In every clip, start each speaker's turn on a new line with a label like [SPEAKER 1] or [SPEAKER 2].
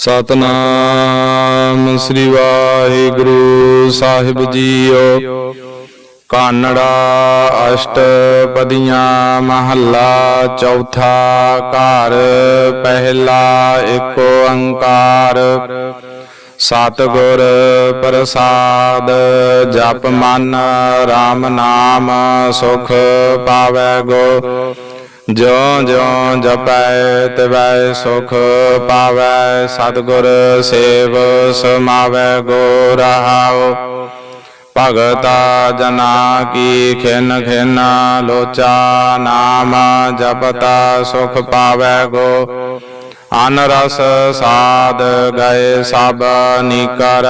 [SPEAKER 1] ਸਤਨਾਮ ਸ੍ਰੀ ਵਾਹਿਗੁਰੂ ਸਾਹਿਬ ਜੀਓ। ਕਾਨੜਾ ਅਸ਼ਟਪਦੀਆਂ ਮਹੱਲਾ ਚੌਥਾ ਘਰ, ਪਹਿਲਾ ਏਕ ਓੰਕਾਰ। ਸਤਿਗੁਰ ਪ੍ਰਸਾਦ, ਜਪ ਮਨ RAM ਨਾਮ, ਸੁਖ ਪਾਵੈ ਗੋ। ਜੋ ਜੋ ਜਪੈ ਤਿਵੈ ਸੁਖ ਪਾਵੈ ਸਤਿਗੁਰ ਸੇਵ ਸਮਾਵੈ ਗੋ ਰਹਾਉ ਭਗਤਾ ਜਨਾ ਕੀ ਖਿਨ ਖਿਨ ਲੋਚਾ ਨਾਮ ਜਪਤਾ ਸੁਖ ਪਾਵੈ ਗੋ। ਅਨ ਰਸ ਸਾਧ ਗਏ ਸਭ ਨਿਕਰ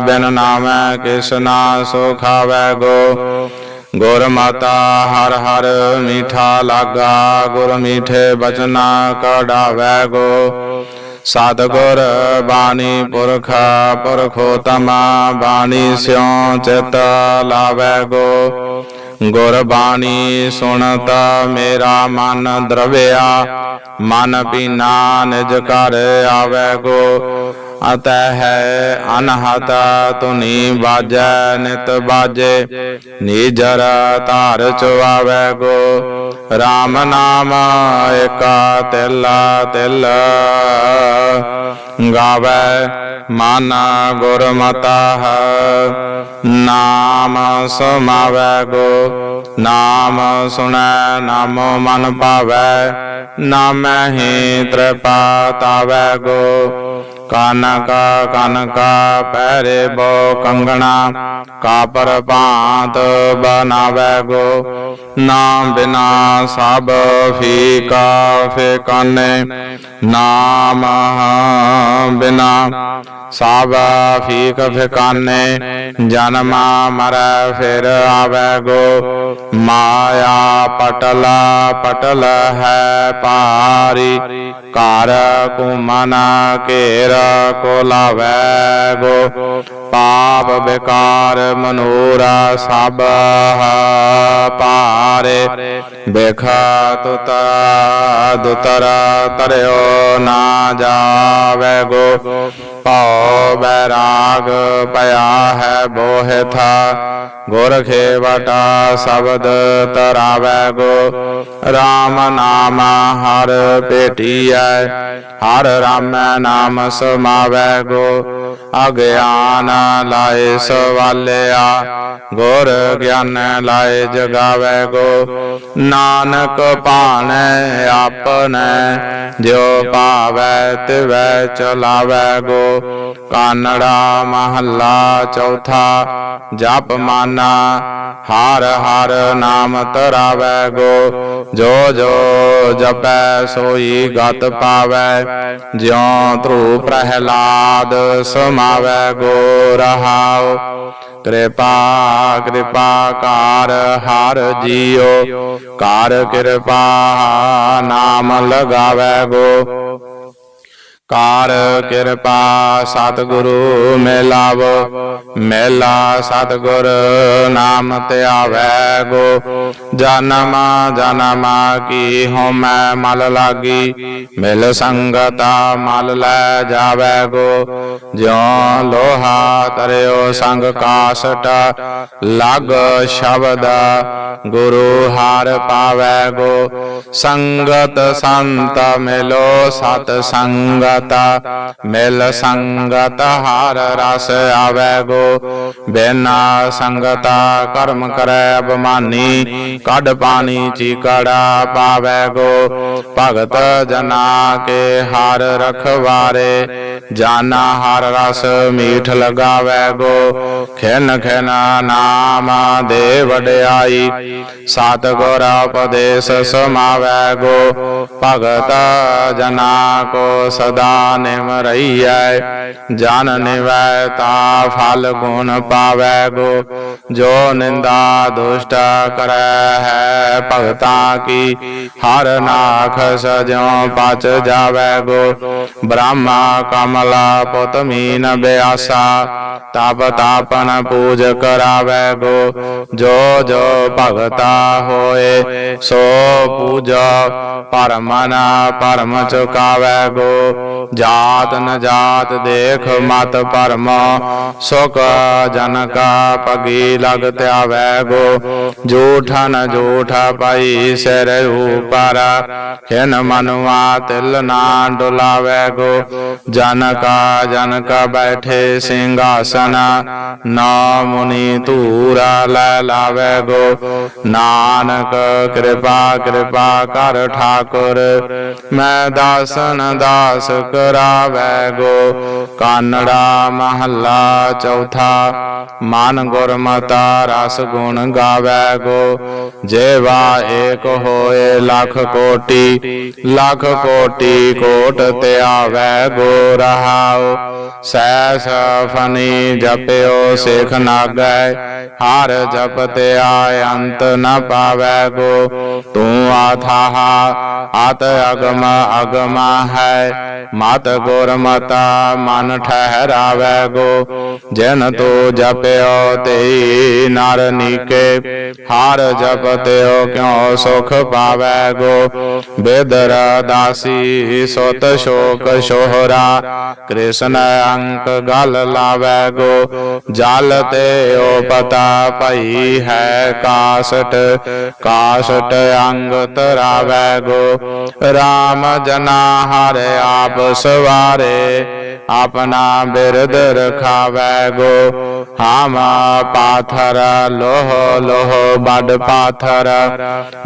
[SPEAKER 1] ਬਿਨ ਨਾਮੈ ਕਿਸਨਾ ਸੁਖਾਵੈ ਗੋ। ਗੁਰ ਮਾਤਾ ਹਰ ਹਰ ਮੀਠਾ ਲਾਗਾ, ਗੁਰ ਮੀਠੇ ਬਚਨਾ ਕਢਾਵੈ ਗੋ। ਸਤਿਗੁਰ ਬਾਣੀ ਪੁਰਖ, ਪੁਰਖੋਤਮਾ ਬਾਣੀ ਸਿਉ ਚਿਤ ਲਾਵੈ ਗੋ। ਗੁਰ ਬਾਣੀ ਸੁਣਤ ਮੇਰਾ ਮਨ ਦਰਵਿਆ, ਮਨ ਪੀਨਾ ਨਿਜ ਘਰ ਆਵੈ ਗੋ। ਅਤੈ ਹੈ ਅਨਹਤ ਤੁਨੀ ਬਾਜੈ, ਨਿਤ ਬਾਜੇ, ਨੀਜਰ ਧਾਰ ਚੁਆਵੈ ਗੋ। RAM ਨਾਮ ਏਕਾ ਤਿਲਾ, ਤਿਲ ਗਾਵੈ, ਮਨ ਗੁਰਮਤਾ ਨਾਮ ਸਮਾਵੈ ਗੋ। ਨਾਮ ਸੁਣੈ, ਨਾਮੋ ਮਨ ਭਾਵੈ ਨਾਮੈ ਹੀ ਤ੍ਰਿਪਾ ਤਾਵੈ ਗੋ। ਕਾਨਕ, ਕਨਕ ਪਹਿਰੇ ਬੋ ਕੰਗਣਾ, ਕਾਪਰ ਭਾਂਤ ਬਨਾਵੈ ਗੋ। ਨਾਮ ਬਿਨਾ ਸਭ ਫੀਕਾ ਫੇਕਾਨੇ, ਨਾਮ ਬਿਨਾ ਸਭ ਫੀਕ ਫੇਕਾਨੇ। ਜਨਮ ਮਰੈ ਫਿਰ ਆਵੈ ਗੋ। ਮਾਇਆ ਪਟਲ ਪਟਲ ਹੈ ਪਾਰੀ ਘਰ ਕੁਮਨ ਘੇਰ ਕੋ ਲਾਵੈ ਗੋ। ਪਾਪ ਬੇਕਾਰ ਮਨੂਰਾ ਸਭ ਪਾਰੇ ਦੇਖਾ ਤੁਤ ਦੁਤਰ ਤਰਿਓ ਨਾ ਜਾਵੈ ਗੋ। ਪਉ ਬੈਰਾਗ ਪਿਆ ਹੈ ਬੋਹਿ ਥਾ। ਗੁਰ ਖੇਵਟਾ ਸ਼ਬਦ ਤਰਾਵੈ ਗੋ RAM ਨਾਮ ਹਰ ਭੇਟੀਐ, ਹਰ ਰਾਮੈ ਨਾਮ ਸਮਾਵੈ ਗੋ ਅਗਿਆਨ ਲਾਏ ਸਵਾਲਿਆ, ਗੁਰ ਗਿਆਨ ਲਾਏ ਜਗਾਵੈ ਗੋ ਨਾਨਕ ਭਾਣੈ ਆਪਨੈ ਜਿਉ ਪਾਵੈ ਤਿਵੈ ਚਲਾਵੈ ਗੋ ਕਾਨੜਾ ਮਹੱਲਾ ਚੌਥਾ, ਜਪ ਮਾਨਾ ਹਰ ਹਰ ਨਾਮ ਤਰਾਵੈ ਗੋ। ਜੋ ਜੋ ਜਪੈ ਸੋਈ ਗਤ ਪਾਵੈ। ਜਿਉ ਧਰੂ ਪ੍ਰਹਿਲਾਦ ਸਮਾਵੈ ਗੋ ਰਹਾਉ। ਕਿਰਪਾ ਕਿਰਪਾ ਕਾਰ, ਹਰ ਜੀਉ ਕਾਰ ਕਿਰਪਾ ਨਾਮ ਲਗਾਵੈ ਗੋ। ਕਾਰ ਕਿਰਪਾ ਸਤਿਗੁਰੂ ਮਿਲਾਵੋ ਮੇਲਾ ਸਤਿਗੁਰ ਨਾਮ ਧਿਆਵੈ ਗੋ। ਜਨਮ ਜਨਮ ਕੀ ਹਉਮੈ ਮਲ ਲਾਗੀ, ਮਿਲ ਸੰਗਤਾ ਮਲ ਲੈ ਜਾਵੈ ਗੋ। ਜਿਉ ਲੋਹਾ ਤਰਿਓ ਸੰਗ ਕਾਸਟ, ਲਗ ਸ਼ਬਦ ਗੁਰੂ ਹਾਰ ਪਾਵੈ ਗੋ। ਸੰਗਤ ਸੰਤ ਮਿਲੋ ਸਤ ਸੰਗਤ ਮਿਲ ਸੰਗਤ ਹਰ ਰਸ ਆਵੈ ਗੋ। ਬਿਨਾ ਸੰਗਤਾ ਕਰਮ ਕਰੈ ਅਬਮਾਨੀ ਕੱਢ ਪਾਣੀ ਚੀਕੜਾ ਪਾਵੈ ਗੋ। ਭਗਤ ਜਨਾ ਕੇ ਹਰ ਰਖਵਾਰੇ, ਜਾਨਾ ਹਰ ਰਸ ਮੀਠ ਲਗਾਵੈ ਗੋ। ਖਿਨ ਖਿਨ ਨਾਮ ਦੇ ਵਡਿਆਈ ਸਤਿਗੁਰ ਉਪਦੇਸ਼ ਸਮਾਵੈ ਗੋ। ਭਗਤ ਜਨਾ ਕੋ ਸਦਾ ਨਿਮ ਰਹੀਐ ਜਨ ਨਿਵੈ ਤਾ ਫਲ ਗੁਣ ਪਾਵੈ ਗੋ, ਜੋ ਨਿੰਦਾ ਦੁਸ਼ਟ ਕਰੈ ਹੈ ਭਗਤਾਂ ਕੀ, ਹਰ ਨਾਖ ਸਜਿਉ ਪਚ ਜਾਵੈ ਗੋ, ਬ੍ਰਹਮਾ ਕਮਲਾ ਪੁਤ ਮੀਨ ਬਿਆਸਾ, ਤਪ ਤਾਪਨ ਪੂਜ ਕਰਾਵੈ ਗੋ, ਜੋ ਜੋ ਭਗਤਾ ਹੋਏ, ਸੋ ਪੂਜਾ, ਪਰਮਨਾ ਪਰਮ ਚੁਕਾਵੈ ਗੋ ਜਾਤ ਨ ਜਾਤ ਦੇਖ ਮਤ ਭਰਮ ਸੁਖ ਜਨ ਕਾ ਪਗੀ ਲਗ ਧਿਆਵੈ ਗੋ। ਝੂਠਾ ਨ ਝੂਠਾ ਪਾਈ ਸਿਰ ਉਪਰ। ਖਿਨ ਮਨਵਾ ਤਿਲ ਨਾ ਡੁਲਾਵੈ ਗੋ। ਜਨ ਕਾ ਜਨ ਕਾ ਬੈਠੇ ਸਿੰਘਾਸਨ। ਨਾ ਮੁਨੀ ਧੂਰਾ ਲੈ ਲਾਵੈ ਗੋ। ਨਾਨਕ ਕਿਰਪਾ ਕਿਰਪਾ ਕਰ ਠਾਕੁਰ। ਮੈਂ ਦਾਸਨ ਦਾਸ ਕਰਾਵੈ ਗੋ। ਕਾਨੜਾ ਮਹੱਲਾ ਚੌਥਾ। ਮਨ ਗੁਰਮਤਾ ਰਸ ਗੁਣ ਗਾਵੈ ਗੋ। ਜੇਵਾ ਏਕ ਹੋਏ ਲਖ ਕੋਟੀ। ਲਖ ਕੋਟੀ ਕੋਟ ਤੇ ਆਵੈ ਗੋ ਰਹਾਉ। ਸੈ ਫਨੀ ਜਪਿਓ ਸਿਖ ਨਾਗੈ। ਹਰ ਜਪਤੇ ਆਇ ਅੰਤ ਨ ਪਾਵੇ ਗੋ। ਤੂੰ ਆਥਾਹ, ਆਤ ਅਗਮ ਅਗਮ ਹੈ। ਮਤ ਗੁਰਮਤਾ ਮਨ ਠਹਿਰਾਵੈ ਗੋ। ਜਿਨ ਤੋ ਜਪਿਓ ਤੇਈ ਨਰ ਨੀਕੇ, ਹਰ ਜਪਤਿਓ ਕਿਉ ਸੁਖ ਪਾਵੈ ਗੋ? ਬੇਦਰ ਦਾਸੀ ਸੁਤ ਸ਼ੋਕ ਸ਼ੋਹਰਾ, ਕ੍ਰਿਸ਼ਨ ਅੰਕ ਗਲ ਲਾਵੈ ਗੋ। ਜਲ ਤੇ ਓ ਪਤਾ ਭਈ ਹੈ ਕਾਸਟ ਕਾਸਟ ਅੰਗ ਤਰਾਵੈ ਗੋ। RAM ਜਨਾ ਹਰ ਆਪ ਸਵਾਰੇ ਆਪਣਾ ਬਿਰਦ ਰਖਾਵੈ ਗੋ। ਹਾਮ ਪਾਥਰ, ਲੋਹ ਲੋਹ ਬੜ ਪਾਥਰ।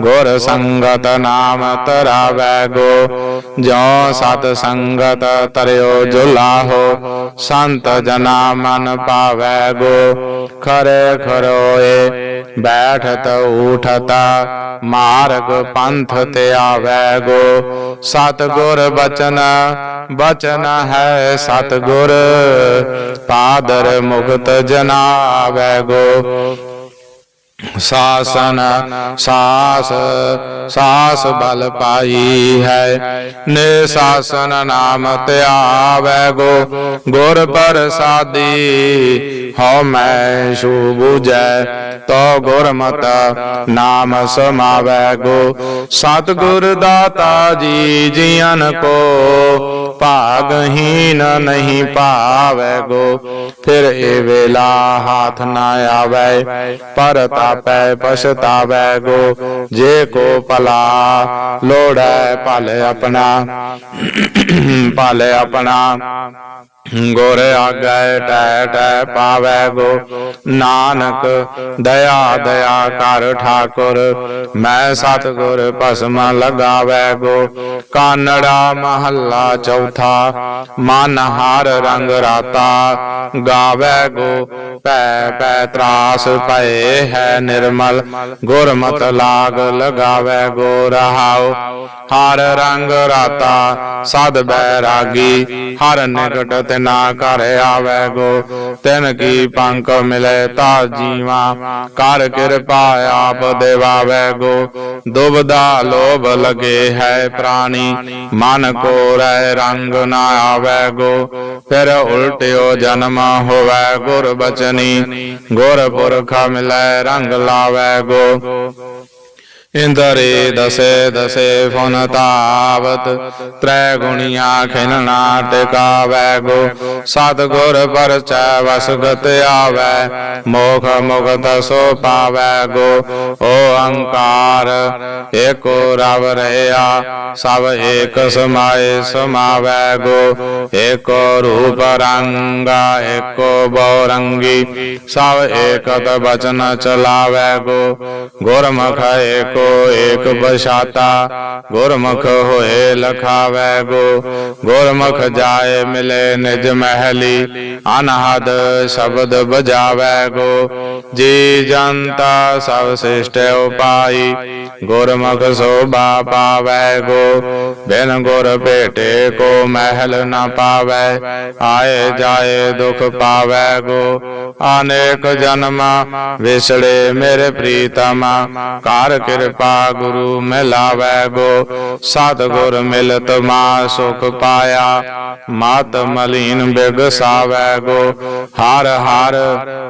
[SPEAKER 1] ਗੁਰ ਸੰਗਤ ਨਾਮ ਤਰਾਵੈ ਗੋ। ਜੋ ਸਤ ਸੰਗਤ ਤਰਿਓ ਜੁਲਾਹੋ ਸੰਤ ਜਨਾ ਮਨ ਪਾਵੈ ਗੋ। ਖਰੇ ਖਰੋਏ ਬੈਠਤ, ਉਠਤ, ਮਾਰਗ ਪੰਥ ਤੇ ਆਵੈ ਗੋ। ਸਤ ਗੁਰ ਬਚਨ ਬਚਨ ਹੈ ਸਤ ਗੁਰ ਪਾਦਰ ਮੁਕਤ ਜਨਾਵੈ ਗੋ। ਸਾਸਨ, ਸਾਸ ਸਾਸ ਬਲ ਪਾਈ ਹੈ। ਨੇ ਸਾਸਨ ਨਾਮ ਧਿਆਵੈ ਗੋ, ਗੁਰ ਪ੍ਰਸਾਦੀ। ਹਉ ਮੈਂ ਛੂ ਬੁਝੈ, ਤੋ ਗੁਰਮਤ ਨਾਮ ਸਮਾਵੈ ਗੋ। ਸਤਿਗੁਰ ਦਾਤਾ ਜੀ ਜੀਅਨ ਕੋ, ਭਾਗਹੀਨ ਨਹੀਂ ਪਾਵੈ ਗੋ। ਫਿਰ ਇਹ ਵੇਲਾ ਹਾਥ ਨਾ ਆਵੇ, ਪਰ ਤਾਪੈ ਪਛਤਾਵੈ ਗੋ। ਜੇ ਕੋ ਭਲਾ ਲੋੜੈ, ਭਲ ਆਪਣਾ ਭਲ ਆਪਣਾ। ਗੁਰ ਆਗੈ ਟੈ ਟੈ ਪਾਵੈ ਗੋ ਨਾਨਕ ਦਇਆ ਦਇਆ ਕਰ ਠਾਕੁਰ ਮੈਂ ਸਤਿਗੁਰ ਭਸਮ ਲਗਾਵੈ ਗੋ ਕਾਨੜਾ ਮਹੱਲਾ ਚੌਥਾ ਮਨ ਹਰ ਰੰਗ ਰਾਤਾ ਗਾਵੈ ਗੋ ਪੈ ਪੈ ਤਰਾਸ ਭਏ ਹੈ ਨਿਰਮਲ ਗੁਰਮਤ ਲਾਗ ਲਗਾਵੈ ਗੋ ਰਹਾਉ ਹਰ ਰੰਗ ਰਾਤਾ ਸਦ ਬੈਰਾਗੀ ਹਰ ਨਿਕਟ ਤੇ ਨਾ ਘਰ ਆਵੈ ਗੋ, ਤਿਨ ਕੀ ਪੰਕ ਮਿਲੇ ਤਾ ਜੀਵਾ। ਕਰ ਕਿਰਪਾ ਆਪ ਦੇਵਾਵੈ ਗੋ, ਦੁਬਦਾ ਲੋਭ ਲਗੇ ਹੈ ਪ੍ਰਾਣੀ। ਮਨ ਕੋ ਰਹਿ ਰੰਗ ਨਾ ਆਵੈ ਗੋ, ਫਿਰ ਉਲਟਿਓ ਜਨਮ ਹੋਵੇ ਗੁਰ ਬਚਨੀ। ਗੁਰ ਪੁਰਖ ਮਿਲੈ ਰੰਗ ਲਾਵੈ ਗੋ ਇੰਦਰੇ ਦਸੇ ਦਸੇ ਫੁਨ ਤਾਵਤ ਤ੍ਰੈ ਗੁਣੀਆਂ ਖਿਨਣਾ ਟਿਕਾਵੈ ਗੋ। ਸਤ ਗੁਰ ਪਰਚੈ ਵਸਗਤ ਆਵੈ ਮੋਖ ਮੁਕਤ ਸੋ ਪਾਵੈ ਗੋ। ਓ ਅੰਕਾਰ ਏਕੋ ਰਵ ਰਹਿਆ ਸਭ ਏਕ ਸਮਾਏ ਸਮਾਵੈ ਗੋ। ਏਕੋ ਰੂਪ ਰੰਗਾ ਏਕੋ ਬਹੁ ਰੰਗੀ ਸਭ ਏਕਤ ਬਚਨ ਚਲਾਵੈ ਗੋ। ਗੁਰਮੁਖ ਏਕੋ ਏਕ ਬਸ਼ਾਤਾ ਗੁਰਮੁਖ ਹੋਏ ਲਖਾਵੈ ਗੋ। ਗੁਰਮੁਖ ਜਾਏ ਮਿਲੇ ਨਿਜ ਮਹਿਲੀ। ਅਨਹਦ ਸ਼ਬਦ ਬਜਾਵੈ ਗੋ। ਜੀ ਜਨਤਾ ਸਭ ਸਿਸ਼ਟ ਉਪਾਈ। ਗੁਰਮੁਖ ਸੋਭਾ ਪਾਵੈ ਗੋ। ਬਿਨ ਗੁਰ ਭੇਟੇ ਕੋ ਮਹਿਲ ਨਾ ਪਾਵੈ। ਆਏ ਜਾਏ ਦੁਖ ਪਾਵੈ ਗੋ। ਅਨੇਕ ਜਨਮ ਵਿਸੜੇ ਮੇਰੇ ਪ੍ਰੀਤਮ। ਕਰ ਕਿਰਪਾ ਕਿਰਪਾ ਗੁਰੂ ਮਿਲਾਵੈ ਗੋ ਸਤਿਗੁਰ ਮਿਲਤ ਮਾ ਸੁਖ ਪਾਇਆ। ਮਤ ਮਲੀਨ ਬਿਗਸਾਵੈ ਗੋ ਹਰ ਹਰ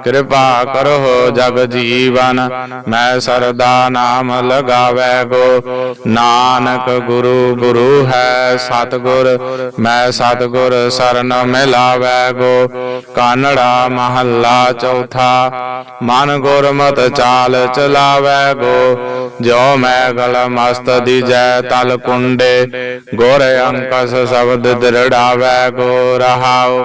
[SPEAKER 1] ਕਿਰਪਾ ਕਰੋ ਜਗ ਜੀਵਨ। ਮੈਂ ਸਰਦਾ ਨਾਮ ਲਗਾਵੈ ਗੋ ਨਾਨਕ ਗੁਰੂ ਗੁਰੂ ਹੈ ਸਤਿਗੁਰ ਮੈਂ ਸਤਿਗੁਰ ਸਰਨ ਮਿਲਾਵੈ ਗੋ ਕਾਨੜਾ ਮਹੱਲਾ ਚੌਥਾ। ਮਨ ਗੁਰਮਤ ਚਾਲ ਚਲਾਵੈ ਗੋ ਜੋ ਮੈਂ ਗਲ ਮਸਤ ਦੀਜੈ ਤਲ ਕੁੰਡੇ, ਗੁਰ ਅੰਕਸ ਸ਼ਬਦ ਦ੍ਰਿੜਾਵੈ ਗੋ ਰਹਾਉ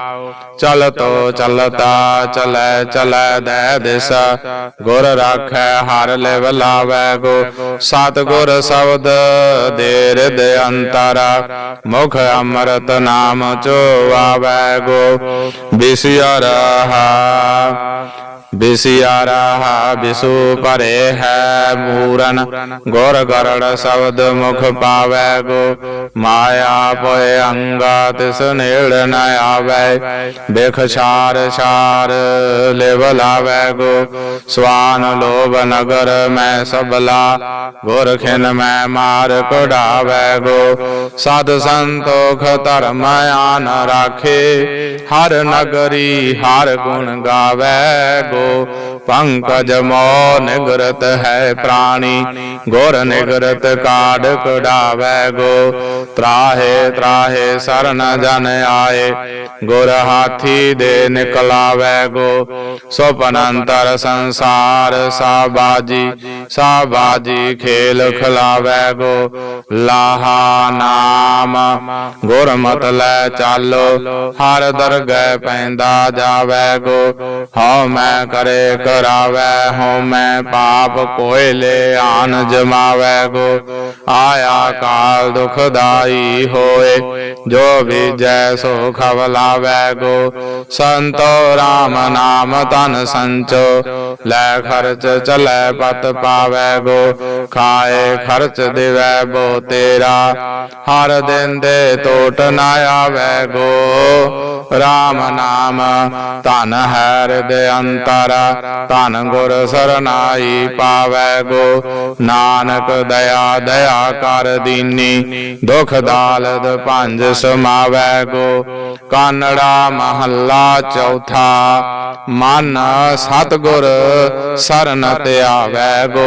[SPEAKER 1] ਚਲਤੋ ਚਲਤਾ, ਚਲੈ ਚਲੈ ਦੇ ਦਿਸ। ਗੁਰ ਰਾਖੈ ਹਰ ਲਿਵ ਲਾਵੈ ਗੋ ਸਤਿਗੁਰ ਸ਼ਬਦ ਦੇ ਹਿਰਦ ਅੰਤਰ। ਮੁਖ ਅੰਮ੍ਰਿਤ ਨਾਮ ਚੋਵਾਵੈ ਗੋ ਬਿਸਿਆ ਰਹਾ। ਬਿਸਿਆ ਰਹਾ ਬਿਸੂ ਪਰੇ ਹੈ ਮੂਰਨ, ਗੁਰ ਗਰੜ ਸ਼ਬਦ ਮੁਖ ਪਾਵੈ ਗੋ। ਮਾਇਆ ਪੋਏ ਅੰਗਾ ਤਿਸ ਨੇੜ ਨ ਆਵੈ, ਬਿਖ ਛਾਰ ਛਾਰ ਲਿਵ ਲਾਵੈ ਗੋ ਸਵਾਨ ਲੋਭ ਨਗਰ ਮੈਂ ਸਬਲਾ ਗੁਰ ਖਿਨ ਮੈਂ ਮਾਰ ਕਢਾਵੈ ਗੋ ਸਦ ਸੰਤੋਖ ਧਰਮ ਆਨ ਰਾਖੇ ਹਰ ਨਗਰੀ ਹਰ ਗੁਣ ਗਾਵੈ ਗੋ ਪੰਕਜ ਮੋ ਨਿਗਰਤ ਹੈ ਪ੍ਰਾਣੀ, ਗੁਰ ਨਿਗਰਤ ਕਾਢ ਕਢਾਵੈ ਗੋ। ਤਰਾਹੇ ਤਰਾਹੇ ਸਰਨ ਜਨ ਆਏ, ਗੁਰ ਹਾਥੀ ਦੇ ਨਿਕਲਾਵੈ ਗੋ। ਸੁਪਨ ਅੰਤਰ ਸੰਸਾਰ ਸਾਬਾਜੀ ਸਾਬਾਜੀ ਖੇਲ ਖਲਾਵੈ ਗੋ, ਲਾਹਾ ਨਾਮ। ਗੁਰ ਮਤ ਲੈ ਚਾਲੋ, ਹਰ ਦਰਗਹਿ ਪੈਂਦਾ ਜਾਵੈ ਗੋ। ਹਉ ਮੈਂ ਕਰੇ ਕਰਾਵੈ, ਹਉ ਮੈਂ ਪਾਪ ਕੋਇ ਲੈ ਆਨ ਜਮਾਵੈ ਗੋ। ਆਇਆ ਕਾਲ ਦੁਖਦਾਈ ਹੋਏ, ਜੋ ਵੀ ਜੈ ਸੋ ਖਵਲਾਵੈ ਗੋ। ਸੰਤੋ RAM ਨਾਮ ਤਨ ਸੰਚੋ, ਲੈ ਖਰਚ ਚਲੈ ਪਤ ਪਾ ਪਾਵੈ ਗੋ ਖਾਏ ਖਰਚ ਦੇਵੈ ਬੋ ਤੇਰਾ। ਹਰ ਦਿਨ ਦੇ ਟੋਟ ਨਾ ਆਵੈ ਗੋ RAM ਨਾਮ, ਧਨ ਹੈ ਹਿਰਦਿ ਅੰਤਰ। ਧਨ ਗੁਰ ਸਰਨਾਈ ਪਾਵੈ ਗੋ ਨਾਨਕ ਦਇਆ ਦਇਆ ਕਰ ਦੀਨੀ। ਦੁਖ ਦਾਲਦ ਪੰਜ ਸਮਾਵੈ ਗੋ ਕਾਨੜਾ ਮਹੱਲਾ ਚੌਥਾ। ਮਨ ਸਤਗੁਰ ਸਰਨ ਤੇ ਆਵੈ ਗੋ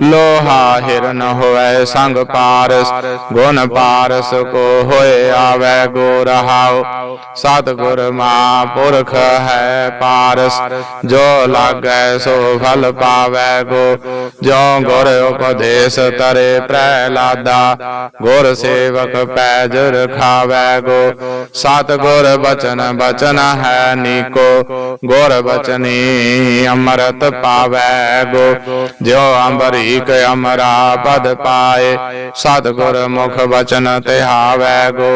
[SPEAKER 1] ਲੋਹਾ ਹਿਰਨ ਹੋਇ ਸੰਗ ਪਾਰਸ, ਗੁਣ ਪਾਰਸ, ਕੋ ਹੋਏ ਆਵੈ ਗੋ ਰਹਾਉ ਸਤਗੁਰ ਮਾ ਪੁਰਖ ਹੈ ਪਾਰਸ, ਜੋ ਲਾਗੈ ਸੋ ਫਲ ਪਾਵੈ ਗੋ। ਜੋ ਗੁਰ ਉਪਦੇਸ਼ ਤਰੇ ਪ੍ਰਹਿਲਾਦਾ, ਗੁਰ ਸੇਵਕ ਪੈਜ ਰਖਾਵੈ ਗੋ। ਸਤਗੁਰ ਬਚਨ ਬਚਨ ਹੈ ਨੀਕੋ, ਗੁਰ ਬਚਨੀ ਅੰਮ੍ਰਿਤ ਪਾਵੈ ਗੋ। ਜੋ ਅੰਬਰੀਕ ਅਮਰਾ ਪਦ ਪਾਏ ਸਤਗੁਰ ਮੁਖ ਬਚਨ ਤਿਹਾਵੈ ਗੋ।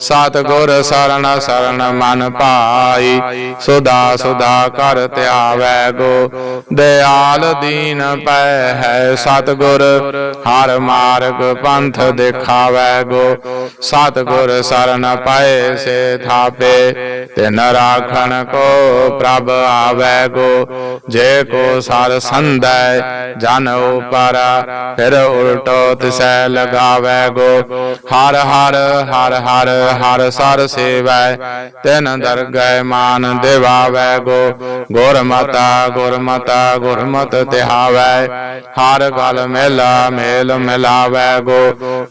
[SPEAKER 1] ਸਤਗੁਰ ਸਰਣ ਸਰਣ ਮਨ ਪਾਈ। ਸੁਦਾ ਸੁਦਾ ਕਰ ਧਿਆਵੈ ਗੋ। ਦਿਆਲ ਦੀਨ ਪੈ ਹੈ ਸਤਗੁਰ, ਹਰ ਮਾਰਗ ਪੰਥ ਦਿਖਾਵੈ ਗੋ। ਸਤਗੁਰ ਸਰਣ ਪਾਏ ਸੇ ਥਾਪੇ, ਤਿਨ ਰਾਖਣ ਕੋ ਪ੍ਰਭ ਆਵੈ ਗੋ। ਜੇ ਕੋ ਸਰ ਸੰਦੈ ਜਨ ਉਪਰ, ਫਿਰ ਉਲਟੋ ਤਿਸੈ ਲਗਾਵੈ ਗੋ। ਹਰ ਹਰ ਹਰ ਹਰ ਹਰ ਸਰ ਸੇਵੈ, ਤਿਨ ਦਰਗਹਿ ਮਾਨ ਦੇਵਾਵੈ ਗੋ। ਗੁਰਮਤਾ ਗੁਰਮਤਾ, ਗੁਰਮਤ ਤਿਹਾਵੈ, ਹਰ ਗਲ ਮੇਲਾ ਮੇਲ ਮਿਲਾਵੈ ਗੋ।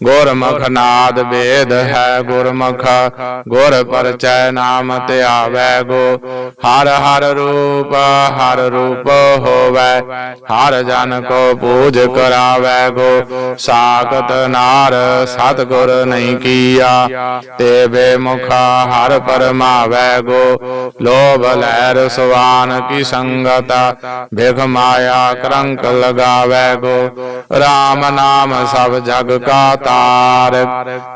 [SPEAKER 1] ਗੁਰਮੁਖ ਨਾਦ ਵੇਦ ਹੈ ਗੁਰਮੁਖ, ਗੁਰ ਪਰਚੈ ਨਾਮ ਧਿਆਵੈ ਗੋ। ਹਰ ਹਰ ਰੂਪ ਹਰ ਰੂਪ ਹੋਵੈ, ਹਰ ਜਨ ਕੋ ਪੂਜ ਕਰਾਵੈ ਗੋ। ਸਾਖਤ ਨਾਰ ਸਤਗੁਰ ਨਹੀਂ ਕੀਆ ਤੇ ਬੇਮੁਖਾ ਹਰ ਪਰਮਾਵੈ ਗੋ। ਲੋਭ ਲਹਿਰ ਸਵਾਨ ਕੀ ਸੰਗਤ ਬਿਖ ਮਾਇਆ ਕਰੰਕ ਲਗਾਵੈ ਗੋ। RAM ਨਾਮ ਸਭ ਜਗ ਕਾ ਤਾਰ,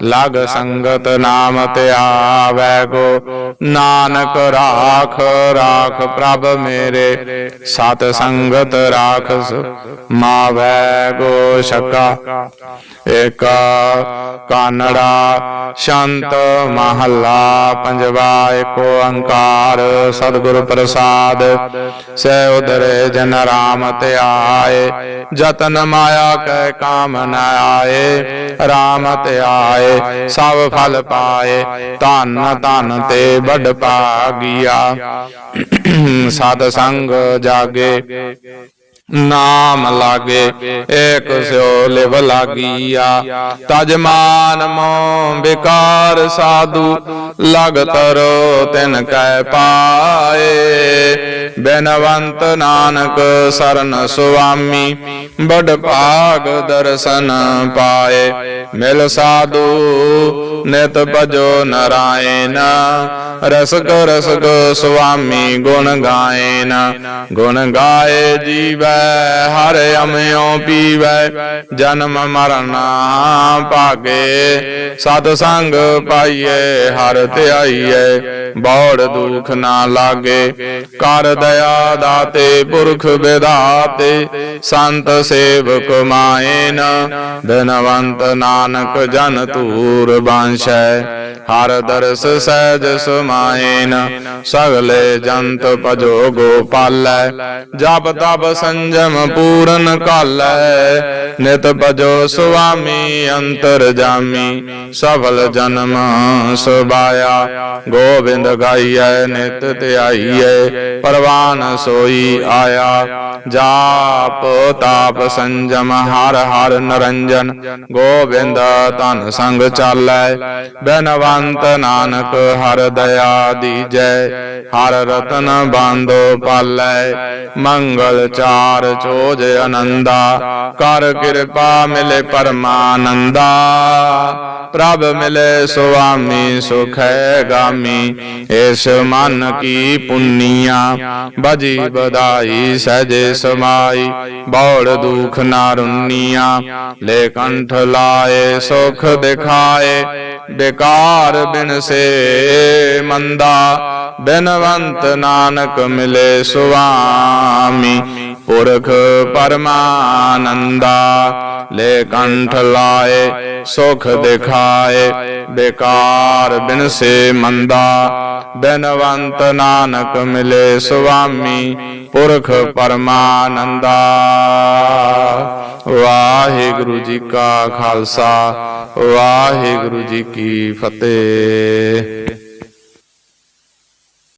[SPEAKER 1] ਲਗ ਸੰਗਤ ਨਾਮ ਧਿਆਵੈ ਗੋ। ਨਾਨਕ ਰਾਖ ਰਾਖ ਪ੍ਰਭ ਮੇਰੇ, ਸਤ ਸੰਗਤ ਰਾਖਸ ਮਾਵੈ ਆਵੈ ਗੋ। ਛਕਾ ਏਕ ਕਾਨੜਾ, ਸ਼ੰਤ ਮਹੱਲਾ, ਪੰਜਵਾ ਏਕ ਓੰਕਾਰ, ਸਤਿਗੁਰ ਪ੍ਰਸਾਦ। ਸੈ ਉਦਰੇ ਜਨ ਰਾਮ ਧਿਆਏ ਜਤਨ ਮਾਇਆ ਕੈ ਕਾਮ ਨ ਆਏ, ਰਾਮ ਧਿਆਏ ਸਭ ਫਲ ਪਾਏ, ਧਨ ਧਨ ਤੇ ਬੜ ਭਾਗੀਆ। ਸਤ ਸੰਗ ਜਾਗੇ। ਨਾਮ ਲਾਗੇ, ਏਕ ਸਿਓ ਲਿਵ ਲਾਗੀਆ। ਤਜ ਮਾਨ ਮੋ ਬਿਕਾਰ ਸਾਧੂ, ਲਗ ਤਰੋ ਤਿਨ ਕੈ ਪਾਏ। ਬੇਨਵੰਤ ਨਾਨਕ ਸਰਨ ਸੁਆਮੀ ਬੜ ਭਾਗ ਦਰਸ਼ਨ ਪਾਏ। ਮਿਲ ਸਾਧੂ, ਨਿਤ ਭਜੋ ਨਰਾਇਣ। ਰਸਕ ਰਸਕ ਸੁਆਮੀ ਗੁਣ ਗਾਇਨ। ਗੁਣ ਗਾਏ ਜੀਵੈ ਹਰ ਅਮਿਓ ਪੀਵੈ, ਜਨਮ ਮਰਨ ਭਾਗੇ। ਸਤ ਸੰਗ ਪਾਈਏ, ਹਰ ਧਿਆਈਏ, ਬੌੜ ਦੁਖ ਨਾ ਲਾਗੇ। ਕਰ ਦਇਆ ਦਾਤੇ, ਪੁਰਖ ਵਿਦਾਤੇ ਸੰਤ ਸੇਵਕ ਮਾਇਨ। ਧਨਵੰਤ ਨਾਨਕ ਜਨ ਤੂਰ ਬਾਂਸ਼ੈ। ਹਰ ਦਰਸ ਸਹਿਜ ਸਮਾਇਨ ਸਗਲੇ ਜੰਤ ਭਜੋ ਗੋਪਾਲੈ ਜਪ ਤਪ ਸੰਜਮ ਪੂਰਨ ਕਾਲੈ। ਨਿਤ ਭਜੋ ਸੁਆਮੀ ਅੰਤਰ ਜਾਮੀ, ਸਫਲ ਜਨਮ ਸੁਬਾਇਆ ਗੋਬਿੰਦ ਗਾਈਐ, ਨਿਤ ਧਿਆਈਐ, ਪਰਵਾਨ ਸੋਈ ਆਇਆ। ਜਾਪ ਤਾਪ ਸੰਜਮ, ਹਰ ਹਰ ਨਰੰਜਨ, ਗੋਬਿੰਦ ਤਨ ਸੰਗ ਚਾਲੈ। ਬਨਵੰਤ ਨਾਨਕ ਹਰ ਦਇਆ ਦੀਜੈ, ਹਰ ਰਤਨ ਬਾਂਦੋ ਪਾਲੈ। ਮੰਗਲ ਚਾਰ ਚੋਜ ਅਨੰਦਾ, ਕਰ ਕੇ ਕਿਰਪਾ ਮਿਲੇ ਪਰਮਾਨੰਦਾ। ਪ੍ਰਭ ਮਿਲੇ ਸੁਆਮੀ ਸੁਖੈ ਗਾਮੀ। ਇਸ ਮਨ ਕੀ ਪੁੰਨੀਆ, ਬਜੀ ਬਦਾਈ ਸਹਜੇ ਸਮਾਈ। ਬੌੜ ਦੁਖ ਨਾ ਰੁੰਨੀਆ, ਲੈ ਕੰਠ ਲਾਏ ਸੁਖ ਦਿਖਾਏ। ਬੇਕਾਰ ਬਿਨ ਸੇ ਮੰਦਾ, ਬਿਨਵੰਤ ਨਾਨਕ ਮਿਲੇ ਸੁਆਮੀ। ਪੁਰਖ ਪਰਮਾਨੰਦਾ, ਲੈ ਕੰਠ ਲਾਏ, ਸੁਖ ਦਿਖਾਏ, ਬੇਕਾਰ ਬਿਨ ਮੰਦਾ। ਬਿਨਵੰਤ ਨਾਨਕ ਮਿਲੇ ਸੁਆਮੀ, ਪੁਰਖ ਪਰਮਾਨੰਦਾ। ਵਾਹਿਗੁਰੂ ਜੀ ਕਾ ਖਾਲਸਾ, ਵਾਹਿਗੁਰੂ ਜੀ ਕੀ ਫਤਿਹ।